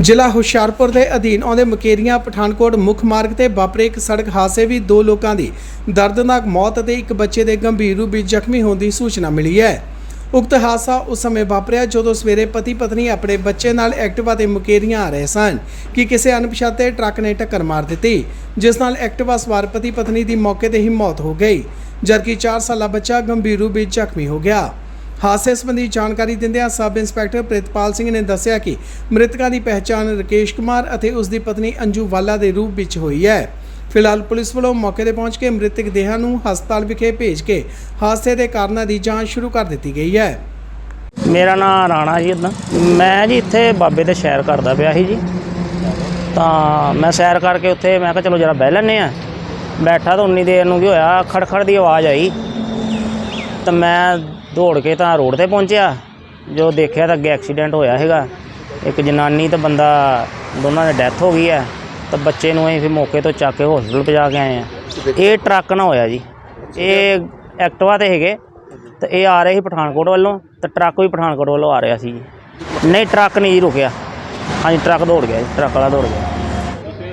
ਜ਼ਿਲ੍ਹਾ ਹੁਸ਼ਿਆਰਪੁਰ ਦੇ ਅਧੀਨ ਆਉਂਦੇ ਮਕੇਰੀਆਂ, ਪਠਾਨਕੋਟ ਮੁੱਖ ਮਾਰਗ ਤੇ ਵਾਪਰੇ ਇੱਕ ਸੜਕ ਹਾਦਸੇ ਵਿੱਚ ਦੋ ਲੋਕਾਂ ਦੀ ਦਰਦਨਾਕ ਮੌਤ ਅਤੇ ਇੱਕ ਬੱਚੇ ਦੇ ਗੰਭੀਰ ਰੂਪ ਵਿੱਚ ਜ਼ਖਮੀ ਹੋਣ ਦੀ ਸੂਚਨਾ ਮਿਲੀ ਹੈ। ਉਕਤ ਹਾਦਸਾ ਉਸ ਸਮੇਂ ਵਾਪਰਿਆ ਜਦੋਂ ਸਵੇਰੇ ਪਤੀ ਪਤਨੀ ਆਪਣੇ ਬੱਚੇ ਨਾਲ ਐਕਟਿਵਾ ਤੇ ਮੁਕੇਰੀਆਂ ਆ ਰਹੇ ਸਨ ਕਿ ਕਿਸੇ ਅਣਪਛਾਤੇ ਟਰੱਕ ਨੇ ਟੱਕਰ ਮਾਰ ਦਿੱਤੀ, ਜਿਸ ਨਾਲ ਐਕਟਿਵਾ ਸਵਾਰ ਪਤੀ ਪਤਨੀ ਦੀ ਮੌਕੇ ਤੇ ਹੀ ਮੌਤ ਹੋ ਗਈ, ਜਦਕਿ 4 ਸਾਲਾ ਬੱਚਾ ਗੰਭੀਰ ਰੂਪ ਵਿੱਚ ਜ਼ਖਮੀ ਹੋ ਗਿਆ। ਹਾਦਸੇ ਸੰਬੰਧੀ ਜਾਣਕਾਰੀ ਦਿੰਦਿਆਂ ਸਬ ਇੰਸਪੈਕਟਰ ਪ੍ਰਿਤਪਾਲ ਸਿੰਘ ਨੇ ਦੱਸਿਆ ਕਿ ਮ੍ਰਿਤਕਾਂ ਦੀ ਪਹਿਚਾਣ ਰਕੇਸ਼ ਕੁਮਾਰ ਅਤੇ ਉਸ ਦੀ ਪਤਨੀ ਅੰਜੂ ਵਾਲਾ ਦੇ ਰੂਪ ਵਿੱਚ ਹੋਈ ਹੈ। ਫਿਲਹਾਲ ਪੁਲਿਸ ਵੱਲੋਂ ਮੌਕੇ ਤੇ ਪਹੁੰਚ ਕੇ ਮ੍ਰਿਤਕ ਦੇਹਾਂ ਨੂੰ ਹਸਪਤਾਲ ਵਿਖੇ ਭੇਜ ਕੇ ਹਾਦਸੇ ਦੇ ਕਾਰਨਾਂ ਦੀ ਜਾਂਚ ਸ਼ੁਰੂ ਕਰ ਦਿੱਤੀ ਗਈ ਹੈ। ਮੇਰਾ ਨਾਮ ਰਾਣਾ ਜੀ ਉਦਾਂ ਮੈਂ ਜੀ ਇੱਥੇ ਬਾਬੇ ਦੇ ਸੈਰ ਕਰਦਾ ਪਿਆ ਸੀ ਜੀ। ਤਾਂ ਮੈਂ ਸੈਰ ਕਰਕੇ ਉੱਥੇ ਮੈਂ ਕਿਹਾ ਚਲੋ ਜਰਾ ਬਹਿ ਲੈਂਦੇ ਆ ਬੈਠਾ ਤਾਂ ਉਨੀ ਦੇਰ ਨੂੰ ਕੀ ਹੋਇਆ, ਖੜਖੜ ਦੀ ਆਵਾਜ਼ ਆਈ। ਤਾਂ ਮੈਂ ਦੌੜ ਕੇ ਤਾਂ ਰੋਡ ਤੇ ਪਹੁੰਚਿਆ। ਜੋ ਦੇਖਿਆ ਤਾਂ ਅੱਗੇ ਐਕਸੀਡੈਂਟ ਹੋਇਆ ਹੈਗਾ ਇੱਕ ਜਨਾਨੀ ਤੇ ਬੰਦਾ, ਦੋਨਾਂ ਦੀ ਡੈਥ ਹੋ ਗਈ ਹੈ। ਤਾਂ ਬੱਚੇ ਨੂੰ ਅਸੀਂ ਫਿਰ ਮੌਕੇ ਤੋਂ ਚੱਕ ਕੇ ਹਸਪੀਟਲ ਪਹੁੰਚਾ ਕੇ ਆਏ ਆ ਇਹ ਟਰੱਕ ਨਾ ਹੋਇਆ ਜੀ। ਇਹ ਐਕਟਿਵਾ ਤੇ ਹੈਗੇ ਤੇ ਇਹ ਆ ਰਹੇ ਸੀ ਪਠਾਨਕੋਟ ਵੱਲੋਂ। ਤੇ ਟਰੱਕ ਵੀ ਪਠਾਨਕੋਟ ਵੱਲੋਂ ਆ ਰਿਹਾ ਸੀ ਜੀ। ਨਹੀਂ, ਟਰੱਕ ਨਹੀਂ ਜੀ ਰੁਕਿਆ। ਹਾਂਜੀ, ਟਰੱਕ ਦੌੜ ਗਿਆ ਜੀ। ਟਰੱਕ ਵਾਲਾ ਦੌੜ ਗਿਆ।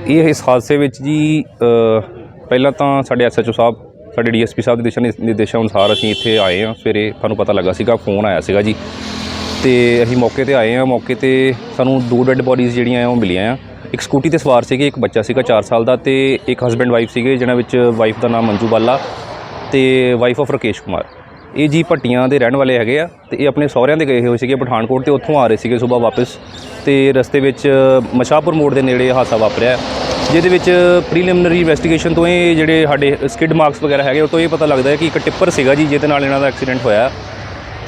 ਇਹ ਇਸ ਹਾਦਸੇ ਵਿੱਚ ਜੀ ਪਹਿਲਾਂ ਤਾਂ ਸਾਡੇ ਐਸਐਚਓ ਸਾਹਿਬ ਸਾਡੇ ਡੀਐਸਪੀ ਸਾਹਿਬ ਦੇ ਦਿਸ਼ਾ ਨਿ- ਨਿਰਦੇਸ਼ਾਂ ਅਨੁਸਾਰ ਅਸੀਂ ਇੱਥੇ ਆਏ ਹਾਂ। ਸਵੇਰੇ ਸਾਨੂੰ ਪਤਾ ਲੱਗਾ ਸੀਗਾ, ਫੋਨ ਆਇਆ ਸੀਗਾ ਜੀ। ਤੇ ਅਸੀਂ ਮੌਕੇ ਤੇ ਆਏ ਹਾਂ। ਮੌਕੇ ਤੇ ਸਾਨੂੰ ਦੋ ਡੈੱਡ ਬੋਡੀਜ਼ ਜਿਹੜੀਆਂ ਆ, ਉਹ ਮਿਲੀਆਂ ਆ। ਇੱਕ ਸਕੂਟੀ ਤੇ ਸਵਾਰ ਸੀਗੇ, ਇੱਕ ਬੱਚਾ ਸੀਗਾ 4 ਸਾਲ ਦਾ ਤੇ ਇੱਕ ਹਸਬੈਂਡ ਵਾਈਫ ਸੀਗੇ, ਜਿਹਨਾਂ ਵਿੱਚ ਵਾਈਫ ਦਾ ਨਾਮ ਮੰਜੂ ਬਾਲਾ ਤੇ ਵਾਈਫ ਆਫ ਰਕੇਸ਼ ਕੁਮਾਰ। ਇਹ ਜੀ ਭੱਟੀਆਂ ਦੇ ਰਹਿਣ ਵਾਲੇ ਹੈਗੇ ਆ ਤੇ ਇਹ ਆਪਣੇ ਸਹੁਰਿਆਂ ਦੇ ਗਏ ਹੋਏ ਸੀਗੇ ਪਠਾਨਕੋਟ ਤੇ, ਉੱਥੋਂ ਆ ਰਹੇ ਸੀਗੇ ਸਵੇਰ ਵਾਪਸ ਤੇ ਰਸਤੇ ਵਿੱਚ ਮਸ਼ਾਪੁਰ ਮੋੜ ਦੇ ਨੇੜੇ ਹਾਦਸਾ ਵਾਪਰਿਆ। ਜਿਹਦੇ ਵਿੱਚ ਪ੍ਰੀਲਿਮਿਨਰੀ ਇਨਵੈਸਟੀਗੇਸ਼ਨ ਤੋਂ ਇਹ ਜਿਹੜੇ ਸਾਡੇ ਸਕਿਡ ਮਾਰਕਸ ਵਗੈਰਾ ਹੈਗੇ, ਉਹ ਤੋਂ ਇਹ ਪਤਾ ਲੱਗਦਾ ਹੈ ਕਿ ਇੱਕ ਟਿੱਪਰ ਸੀਗਾ ਜੀ, ਜਿਹਦੇ ਨਾਲ ਇਹਨਾਂ ਦਾ ਐਕਸੀਡੈਂਟ ਹੋਇਆ।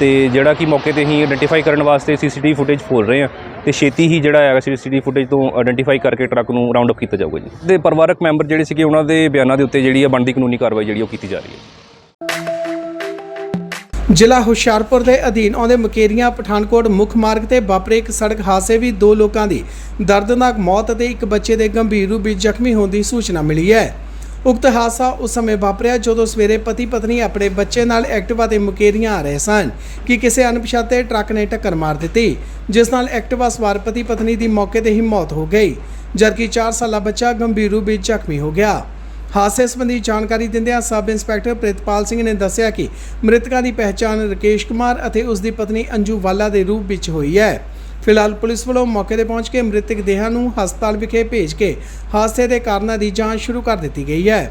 ਤੇ ਜਿਹੜਾ ਕਿ ਮੌਕੇ ਤੇ ਹੀ ਆਇਡੈਂਟੀਫਾਈ ਕਰਨ ਵਾਸਤੇ ਸੀਸੀਟੀਵੀ ਫੁਟੇਜ ਫੋਲ ਰਹੇ ਆ ਤੇ ਛੇਤੀ ਹੀ ਜਿਹੜਾ ਹੈਗਾ ਸੀਸੀਟੀਵੀ ਫੁਟੇਜ ਤੋਂ ਆਇਡੈਂਟੀਫਾਈ ਕਰਕੇ ਟਰੱਕ ਨੂੰ ਰਾਉਂਡ ਅਪ ਕੀਤਾ ਜਾਊਗਾ ਜੀ। ਤੇ ਪਰਿਵਾਰਕ ਮੈਂਬਰ ਜਿਹੜੇ ਸੀਗੇ, ਉਹਨਾਂ ਦੇ ਬਿਆਨਾਂ ਦੇ ਉੱਤੇ ਜਿਹੜੀ ਆ ਬਣਦੀ ਕਾਨੂੰਨੀ ਕਾਰਵਾਈ ਜਿਹੜੀ ਉਹ ਕੀਤੀ ਜਾ ਰਹੀ ਹੈ। ਜ਼ਿਲ੍ਹਾ ਹੁਸ਼ਿਆਰਪੁਰ ਦੇ ਅਧੀਨ ਆਉਂਦੇ ਮਕੇਰੀਆਂ, ਪਠਾਨਕੋਟ ਮੁੱਖ ਮਾਰਗ ਤੇ ਵਾਪਰੇ ਇੱਕ ਸੜਕ ਹਾਦਸੇ ਵਿੱਚ ਦੋ ਲੋਕਾਂ ਦੀ ਦਰਦਨਾਕ ਮੌਤ ਅਤੇ ਇੱਕ ਬੱਚੇ ਦੇ ਗੰਭੀਰ ਰੂਪ ਵਿੱਚ ਜ਼ਖਮੀ ਹੋਣ ਦੀ ਸੂਚਨਾ ਮਿਲੀ ਹੈ। ਉਕਤ ਹਾਦਸਾ ਉਸ ਸਮੇਂ ਵਾਪਰਿਆ ਜਦੋਂ ਸਵੇਰੇ ਪਤੀ ਪਤਨੀ ਆਪਣੇ ਬੱਚੇ ਨਾਲ ਐਕਟਿਵਾ ਤੇ ਮੁਕੇਰੀਆਂ ਆ ਰਹੇ ਸਨ ਕਿ ਕਿਸੇ ਅਣਪਛਾਤੇ ਟਰੱਕ ਨੇ ਟੱਕਰ ਮਾਰ ਦਿੱਤੀ, ਜਿਸ ਨਾਲ ਐਕਟਿਵਾ ਸਵਾਰ ਪਤੀ ਪਤਨੀ ਦੀ ਮੌਕੇ ਤੇ ਹੀ ਮੌਤ ਹੋ ਗਈ, ਜਦਕਿ 4 ਸਾਲਾ ਬੱਚਾ ਗੰਭੀਰ ਰੂਪ ਵਿੱਚ ਜ਼ਖਮੀ ਹੋ ਗਿਆ। ਹਾਦਸੇ ਸੰਬੰਧੀ ਜਾਣਕਾਰੀ ਦਿੰਦਿਆਂ ਸਬ ਇੰਸਪੈਕਟਰ ਪ੍ਰਿਤਪਾਲ ਸਿੰਘ ਨੇ ਦੱਸਿਆ ਕਿ ਮ੍ਰਿਤਕਾਂ ਦੀ ਪਹਿਚਾਣ ਰਕੇਸ਼ ਕੁਮਾਰ ਅਤੇ ਉਸ ਦੀ ਪਤਨੀ ਅੰਜੂ ਵਾਲਾ ਦੇ ਰੂਪ ਵਿੱਚ ਹੋਈ ਹੈ। ਫਿਲਹਾਲ ਪੁਲਿਸ ਵੱਲੋਂ ਮੌਕੇ ਤੇ ਪਹੁੰਚ ਕੇ ਮ੍ਰਿਤਕ ਦੇਹਾਂ ਨੂੰ ਹਸਪਤਾਲ ਵਿਖੇ ਭੇਜ ਕੇ ਹਾਦਸੇ ਦੇ ਕਾਰਨਾਂ ਦੀ ਜਾਂਚ ਸ਼ੁਰੂ ਕਰ ਦਿੱਤੀ ਗਈ ਹੈ।